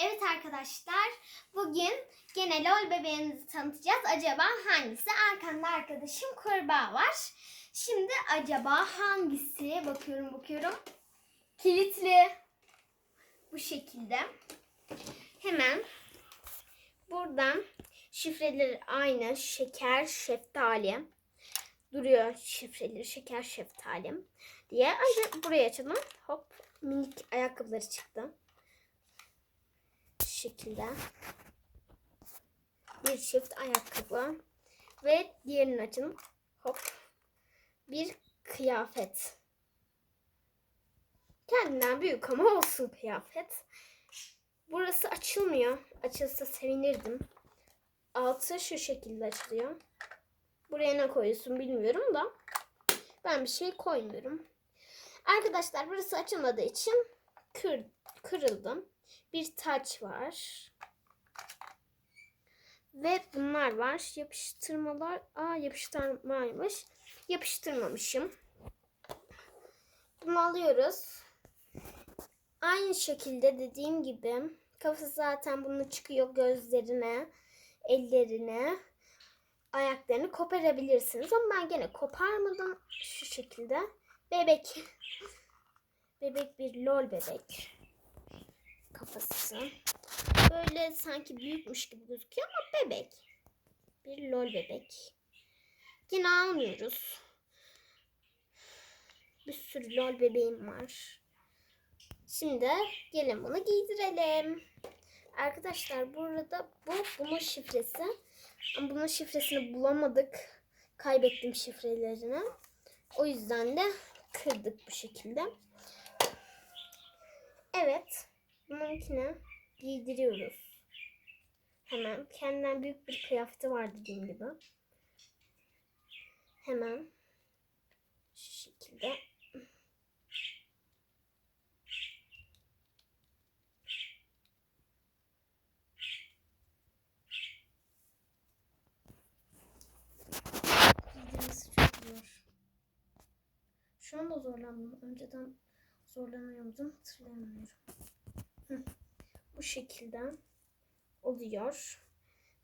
Evet arkadaşlar, bugün gene LOL bebeğimizi tanıtacağız. Acaba hangisi? Arkamda arkadaşım kurbağa var. Şimdi acaba hangisi? Bakıyorum bakıyorum. Kilitli. Bu şekilde. Hemen buradan şifreleri aynı. Şeker, şeftali. Duruyor şifreleri şeker, şeftali diye. Önce burayı açalım. Hop minik ayakkabıları çıktı şekilde bir çift ayakkabı ve diğerini açalım. Hop. Bir kıyafet. Kendinden büyük ama olsun kıyafet. Burası açılmıyor. Açılsa sevinirdim. Altı şu şekilde açılıyor. Buraya ne koyuyorsun bilmiyorum da. Ben bir şey koymuyorum. Arkadaşlar burası açılmadığı için kır, kırıldım bir taç var. Ve bunlar var. Yapıştırmalar. Aa yapıştırmaymış. Yapıştırmamışım. Bunu alıyoruz. Aynı şekilde dediğim gibi kafası zaten bunu çıkıyor gözlerine, ellerine, ayaklarını koparabilirsiniz. Ama ben gene koparmadım şu şekilde. Bebek. Bebek bir lol bebek kafası. Böyle sanki büyükmüş gibi gözüküyor ama bebek. Bir lol bebek. Yine almıyoruz. Bir sürü lol bebeğim var. Şimdi gelin bunu giydirelim. Arkadaşlar burada bu bunun şifresi. Bunun şifresini bulamadık. Kaybettim şifrelerini. O yüzden de kırdık bu şekilde. Evet. Bununkine giydiriyoruz. Hemen kendinden büyük bir kıyafeti var dediğim gibi. Hemen şu şekilde. Şu anda zorlandım. Önceden zorlanıyordum. Hatırlayamıyorum. Bu şekilde oluyor.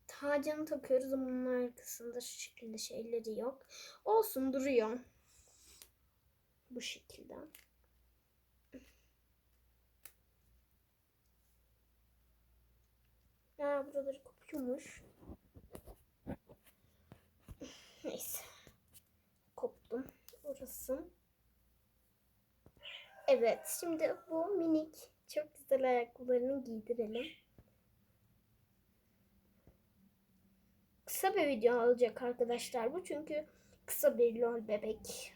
Tacını takıyoruz ama bunun arkasında şu şekilde şeyleri yok. Olsun duruyor. Bu şekilde. Ya buraları kopuyormuş. Neyse. Koptum. Orası. Evet. Şimdi bu minik çok güzel ayakkabılarını giydirelim. Kısa bir video olacak arkadaşlar bu çünkü kısa bir lol bebek.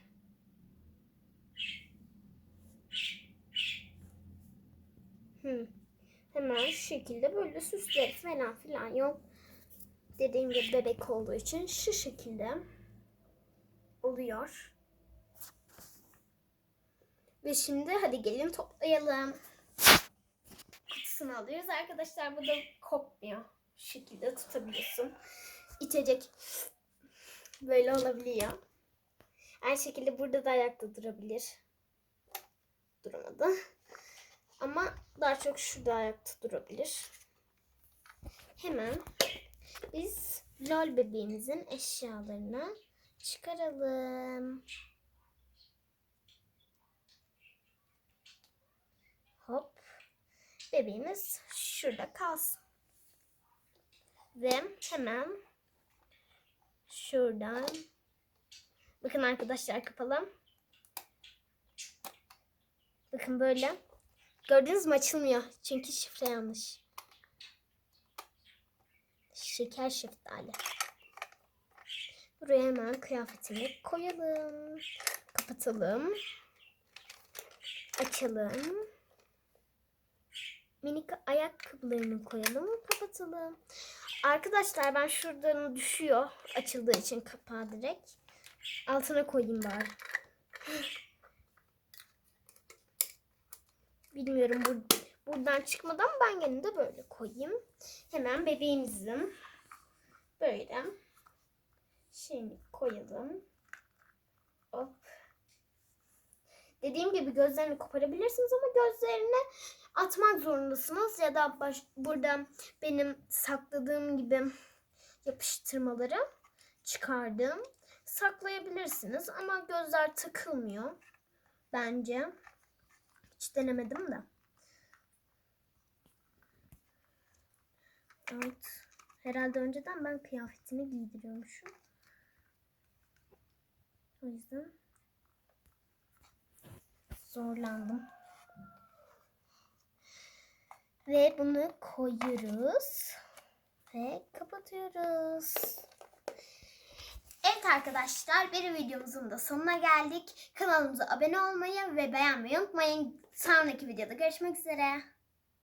Hmm. Hemen şu şekilde böyle süsleri falan filan yok. Dediğim gibi bebek olduğu için şu şekilde oluyor. Ve şimdi hadi gelin toplayalım. Kutusunu alıyoruz. Arkadaşlar bu da kopmuyor. Şu şekilde tutabiliyorsun. İçecek böyle olabiliyor. Aynı şekilde burada da ayakta durabilir. Duramadı. Ama daha çok şurada ayakta durabilir. Hemen biz lol bebeğimizin eşyalarını çıkaralım. Hop. Bebeğimiz şurada kalsın. Ve hemen şuradan bakın arkadaşlar kapalı. Bakın böyle. Gördünüz mü açılmıyor. Çünkü şifre yanlış. Şeker şeftali. Buraya hemen kıyafetini koyalım. Kapatalım. Açalım minik ayakkabılarını koyalım kapatalım. Arkadaşlar ben şuradan düşüyor açıldığı için kapağı direkt. Altına koyayım bari. Bilmiyorum bu, buradan çıkmadan ben gene de böyle koyayım. Hemen bebeğimizin böyle şeyini koyalım. Hop. Dediğim gibi gözlerini koparabilirsiniz ama gözlerini atmak zorundasınız. Ya da baş, burada benim sakladığım gibi yapıştırmaları çıkardım. Saklayabilirsiniz ama gözler takılmıyor. Bence. Hiç denemedim de. Evet. Herhalde önceden ben kıyafetini giydiriyormuşum. O yüzden zorlandım. Ve bunu koyuyoruz. Ve kapatıyoruz. Evet arkadaşlar bir videomuzun da sonuna geldik. Kanalımıza abone olmayı ve beğenmeyi unutmayın. Sonraki videoda görüşmek üzere.